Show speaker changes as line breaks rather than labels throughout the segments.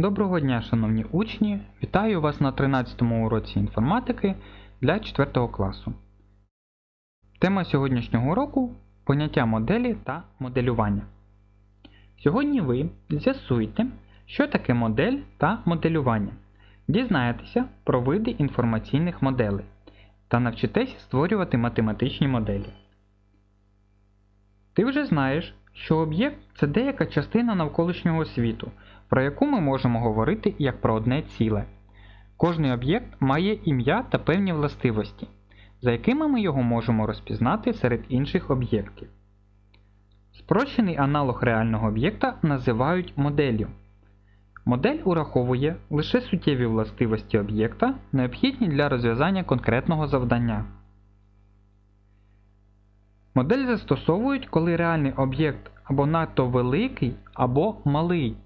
Доброго дня, шановні учні! Вітаю вас на 13 му уроці інформатики для 4 класу. Тема сьогоднішнього уроку поняття моделі та моделювання. Сьогодні ви з'ясуєте, що таке модель та моделювання, дізнаєтеся про види інформаційних моделей та навчитесь створювати математичні моделі. Ти вже знаєш, що об'єкт це деяка частина навколишнього світу, про яку ми можемо говорити як про одне ціле. Кожний об'єкт має ім'я та певні властивості, за якими ми його можемо розпізнати серед інших об'єктів. Спрощений аналог реального об'єкта називають моделлю. Модель ураховує лише суттєві властивості об'єкта, необхідні для розв'язання конкретного завдання. Модель застосовують, коли реальний об'єкт або надто великий, або малий,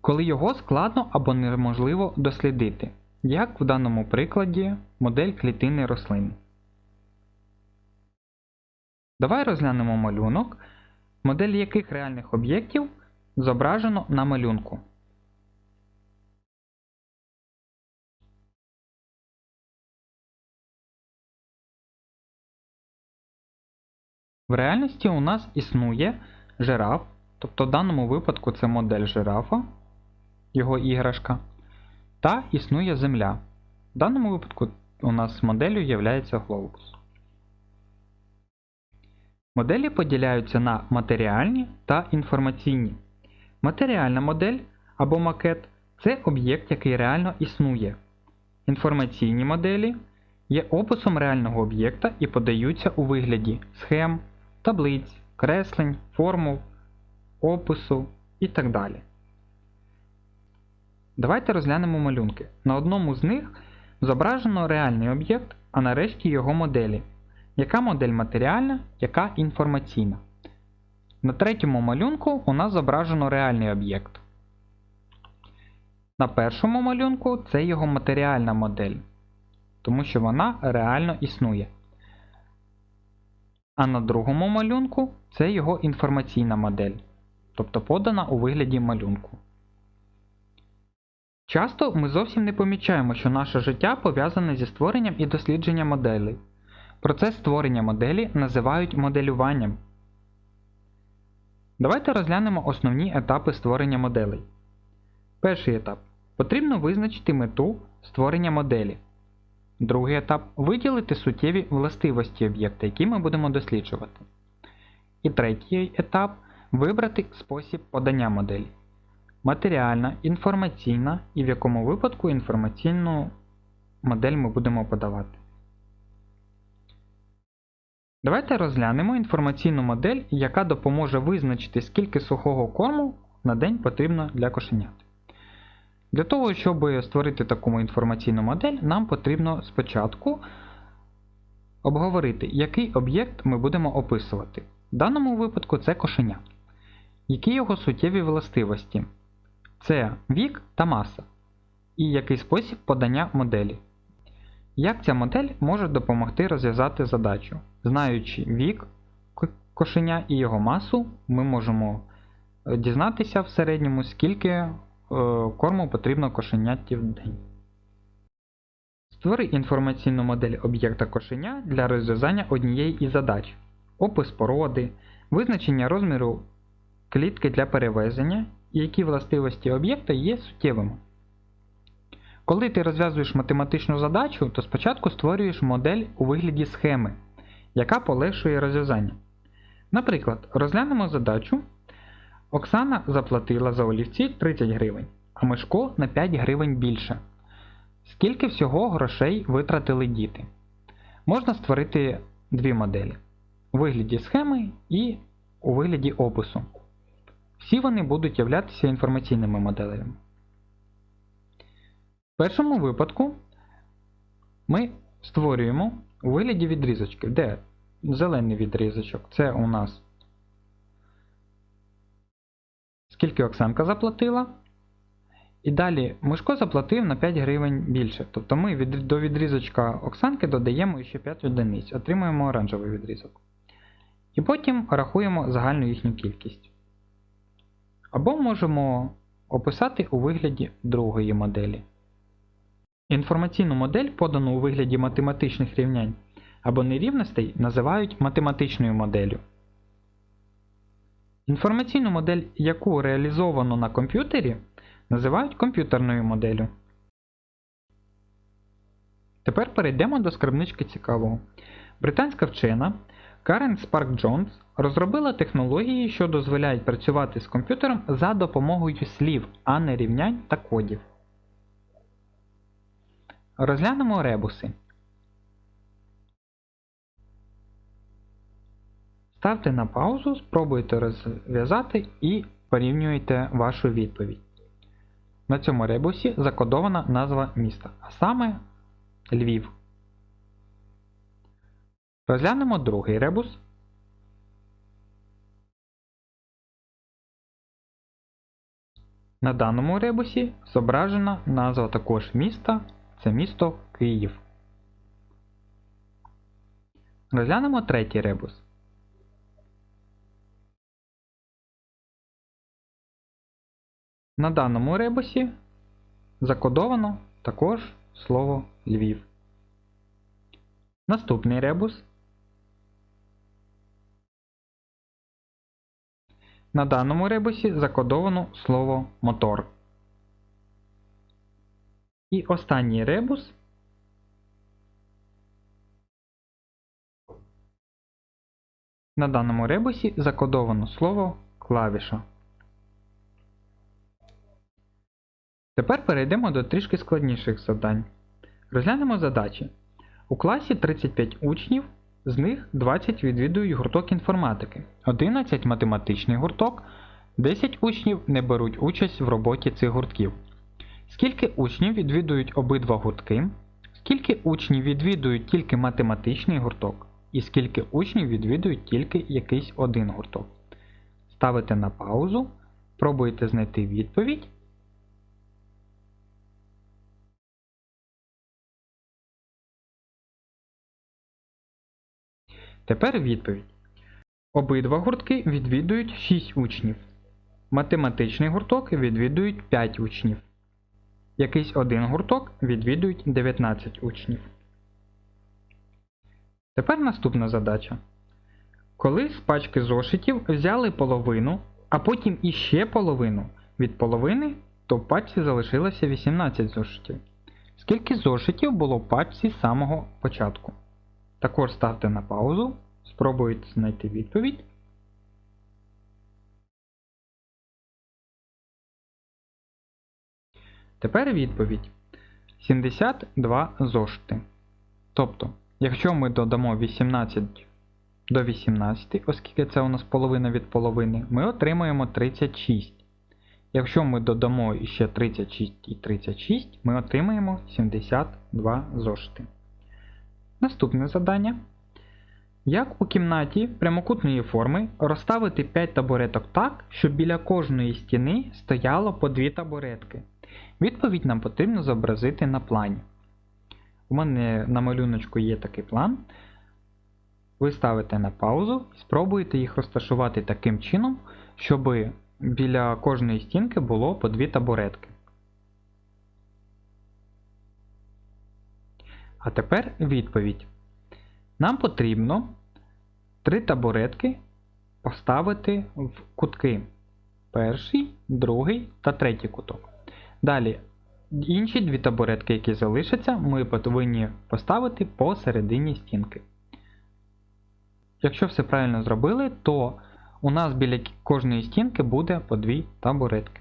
коли його складно або неможливо дослідити, як в даному прикладі модель клітини рослин. Давай розглянемо малюнок, модель яких реальних об'єктів зображено на малюнку. В реальності у нас існує жираф, тобто в даному випадку це модель жирафа, його іграшка, та існує Земля. В даному випадку у нас моделлю є глобус. Моделі поділяються на матеріальні та інформаційні. Матеріальна модель або макет це об'єкт, який реально існує. Інформаційні моделі є описом реального об'єкта і подаються у вигляді схем, таблиць, креслень, формул, опису і так далі. Давайте розглянемо малюнки. На одному з них зображено реальний об'єкт, а на решті його моделі. Яка модель матеріальна, яка інформаційна. На третьому малюнку у нас зображено реальний об'єкт. На першому малюнку це його матеріальна модель, тому що вона реально існує. А на другому малюнку це його інформаційна модель, тобто подана у вигляді малюнку. Часто ми зовсім не помічаємо, що наше життя пов'язане зі створенням і дослідженням моделей. Процес створення моделі називають моделюванням. Давайте розглянемо основні етапи створення моделей. Перший етап. Потрібно визначити мету створення моделі. Другий етап виділити суттєві властивості об'єкта, які ми будемо досліджувати. І третій етап вибрати спосіб подання моделі. Матеріальна, інформаційна і в якому випадку інформаційну модель ми будемо подавати. Давайте розглянемо інформаційну модель, яка допоможе визначити, скільки сухого корму на день потрібно для кошенят. Для того, щоб створити таку інформаційну модель, нам потрібно спочатку обговорити, який об'єкт ми будемо описувати. В даному випадку це кошеня. Які його суттєві властивості? Це вік та маса. І який спосіб подання моделі. Як ця модель може допомогти розв'язати задачу? Знаючи вік кошеня і його масу, ми можемо дізнатися в середньому, скільки корму потрібно кошеняті в день. Створи інформаційну модель об'єкта кошеня для розв'язання однієї із задач: опис породи, визначення розміру клітки для перевезення які властивості об'єкта є суттєвими. Коли ти розв'язуєш математичну задачу, то спочатку створюєш модель у вигляді схеми, яка полегшує розв'язання. Наприклад, розглянемо задачу. Оксана заплатила за олівці 30 гривень, а Мишко на 5 гривень більше. Скільки всього грошей витратили діти? Можна створити дві моделі у вигляді схеми і у вигляді опису. Всі вони будуть являтися інформаційними моделями. В першому випадку ми створюємо у вигляді відрізочків, де зелений відрізочок це у нас скільки Оксанка заплатила. І далі Мишко заплатив на 5 гривень більше. Тобто ми від, до відрізочка Оксанки додаємо ще 5 одиниць, отримуємо оранжевий відрізок. І потім рахуємо загальну їхню кількість. Або можемо описати у вигляді другої моделі. Інформаційну модель, подану у вигляді математичних рівнянь або нерівностей, називають математичною моделлю. Інформаційну модель, яку реалізовано на комп'ютері, називають комп'ютерною моделлю. Тепер перейдемо до скарбнички цікавого. Британська вчена Карен Спарк Джонс розробила технології, що дозволяють працювати з комп'ютером за допомогою слів, а не рівнянь та кодів. Розглянемо ребуси. Ставте на паузу, спробуйте розв'язати і порівнюйте вашу відповідь. На цьому ребусі закодована назва міста, а саме Львів. Розглянемо другий ребус. На даному ребусі зображена назва також міста це місто Київ. Розглянемо третій ребус. На даному ребусі закодовано також слово Львів. Наступний ребус. На даному ребусі закодовано слово мотор. І останній ребус. На даному ребусі закодовано слово клавіша. Тепер перейдемо до трішки складніших завдань. Розглянемо задачі. У класі 35 учнів, з них 20 відвідують гурток інформатики, 11 математичний гурток, 10 учнів не беруть участь в роботі цих гуртків. Скільки учнів відвідують обидва гуртки? Скільки учнів відвідують тільки математичний гурток? І скільки учнів відвідують тільки якийсь один гурток? Ставите на паузу, пробуйте знайти відповідь. Тепер відповідь. Обидва гуртки відвідують 6 учнів. Математичний гурток відвідують 5 учнів. Якийсь один гурток відвідують 19 учнів. Тепер наступна задача. Коли з пачки зошитів взяли половину, а потім іще половину від половини, то в пачці залишилося 18 зошитів. Скільки зошитів було в пачці з самого початку? Також ставте на паузу, спробуйте знайти відповідь. Тепер відповідь 72 зошити. Тобто, якщо ми додамо 18 до 18, оскільки це у нас половина від половини, ми отримаємо 36. Якщо ми додамо ще 36 і 36, ми отримаємо 72 зошити. Наступне завдання. Як у кімнаті прямокутної форми розставити 5 табуреток так, щоб біля кожної стіни стояло по 2 табуретки? Відповідь нам потрібно зобразити на плані. У мене на малюночку є такий план. Ви ставите на паузу і спробуєте їх розташувати таким чином, щоб біля кожної стінки було по 2 табуретки. А тепер відповідь. Нам потрібно три табуретки поставити в кутки. Перший, другий та третій куток. Далі, інші дві табуретки, які залишаться, ми повинні поставити посередині стінки. Якщо все правильно зробили, то у нас біля кожної стінки буде по дві табуретки.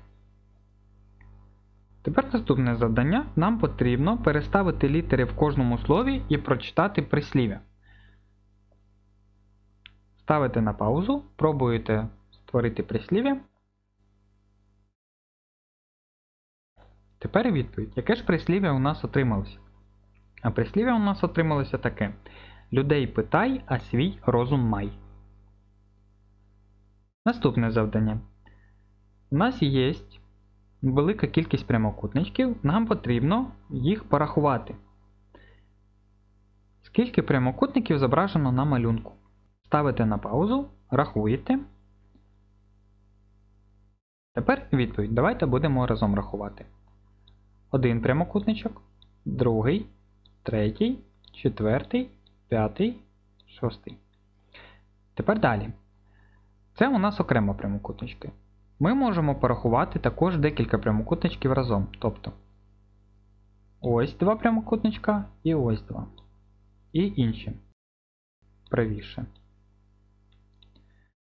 Тепер наступне завдання. Нам потрібно переставити літери в кожному слові і прочитати прислів'я. Ставите на паузу, пробуєте створити прислів'я. Тепер відповідь. Яке ж прислів'я у нас отрималося? А прислів'я у нас отрималося таке: Людей питай, а свій розум май. Наступне завдання. У нас є велика кількість прямокутничків, нам потрібно їх порахувати. Скільки прямокутників зображено на малюнку? Ставите на паузу, рахуєте. Тепер відповідь. Давайте будемо разом рахувати. Один прямокутничок, другий, третій, четвертий, п'ятий, шостий. Тепер далі. Це у нас окремо прямокутнички. Ми можемо порахувати також декілька прямокутничків разом. Тобто ось два прямокутничка і ось два. І інші. Правіше.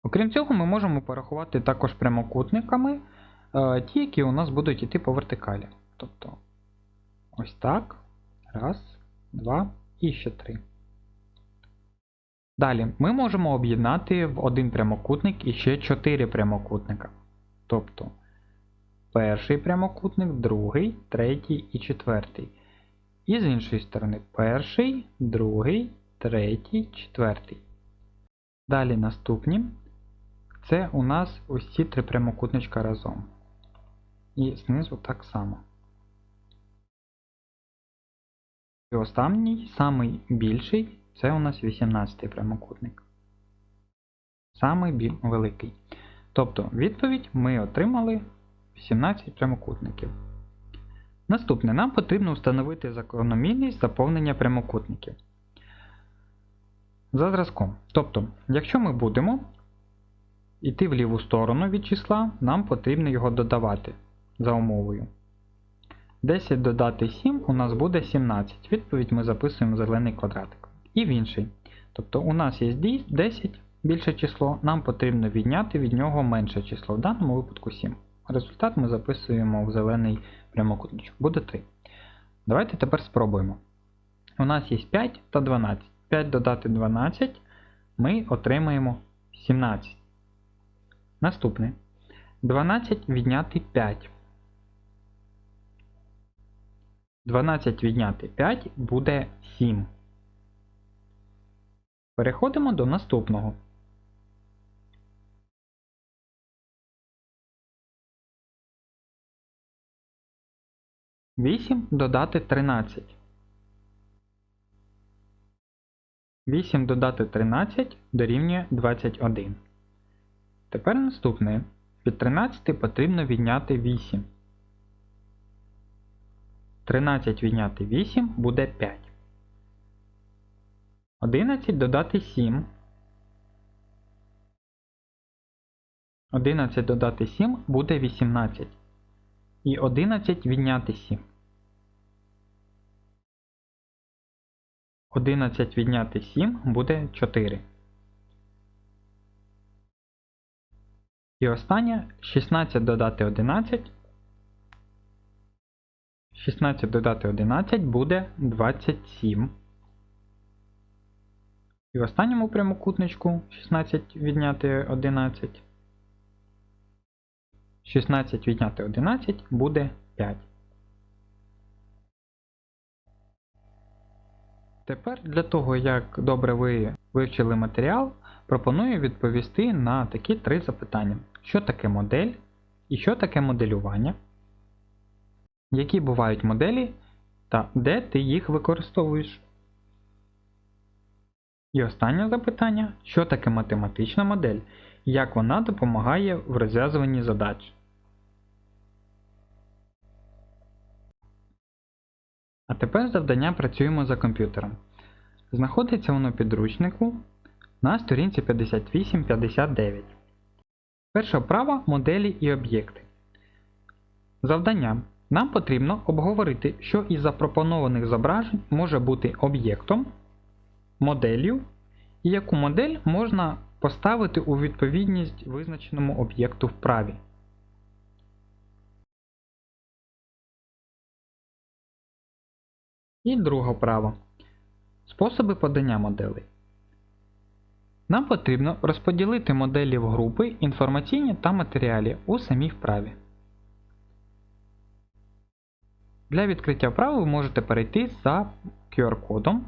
Окрім цього, ми можемо порахувати також прямокутниками е, ті, які у нас будуть йти по вертикалі. Тобто ось так. Раз, два і ще три. Далі ми можемо об'єднати в один прямокутник і ще 4 прямокутника. Тобто перший прямокутник, другий, третій і четвертий. І з іншої сторони перший, другий, третій, четвертий. Далі наступні. Це у нас ось три прямокутничка разом. І знизу так само. І останній, самий більший, це у нас 18 прямокутник. Самий великий. Тобто відповідь ми отримали 18 прямокутників. Наступне, нам потрібно встановити закономірність заповнення прямокутників. За зразком. Тобто, якщо ми будемо йти в ліву сторону від числа, нам потрібно його додавати за умовою. 10 додати 7 у нас буде 17. Відповідь ми записуємо в зелений квадратик. І в інший. Тобто у нас є 10 більше число, нам потрібно відняти від нього менше число, в даному випадку 7. Результат ми записуємо в зелений прямокутничок. Буде 3. Давайте тепер спробуємо. У нас є 5 та 12. 5 додати 12 ми отримаємо 17. Наступне. 12 відняти 5. 12 відняти 5 буде 7. Переходимо до наступного. Вісім додати 13. 8 додати 13 дорівнює 21. Тепер наступне. Від 13 потрібно відняти 8. 13 відняти 8 буде 5. 11 додати 7. 11 додати 7 буде 18. І 11 відняти 7. 11 відняти 7 буде 4. І останнє 16 додати 11. 16 додати 11 буде 27. І в останньому прямокутничку 16 відняти 11. 16 відняти 11 буде 5. Тепер для того, як добре ви вивчили матеріал, пропоную відповісти на такі три запитання. Що таке модель і що таке моделювання? Які бувають моделі та де ти їх використовуєш? І останнє запитання, що таке математична модель як вона допомагає в розв'язуванні задач. А тепер завдання працюємо за комп'ютером. Знаходиться воно в підручнику на сторінці 58-59. Перша вправа моделі і об'єкти. Завдання. Нам потрібно обговорити, що із запропонованих зображень може бути об'єктом, моделлю і яку модель можна поставити у відповідність визначеному об'єкту вправі. І друга вправа. Способи подання моделей. Нам потрібно розподілити моделі в групи інформаційні та матеріалі у самій вправі. Для відкриття вправи ви можете перейти за QR-кодом.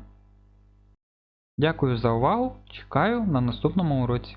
Дякую за увагу. Чекаю на наступному уроці.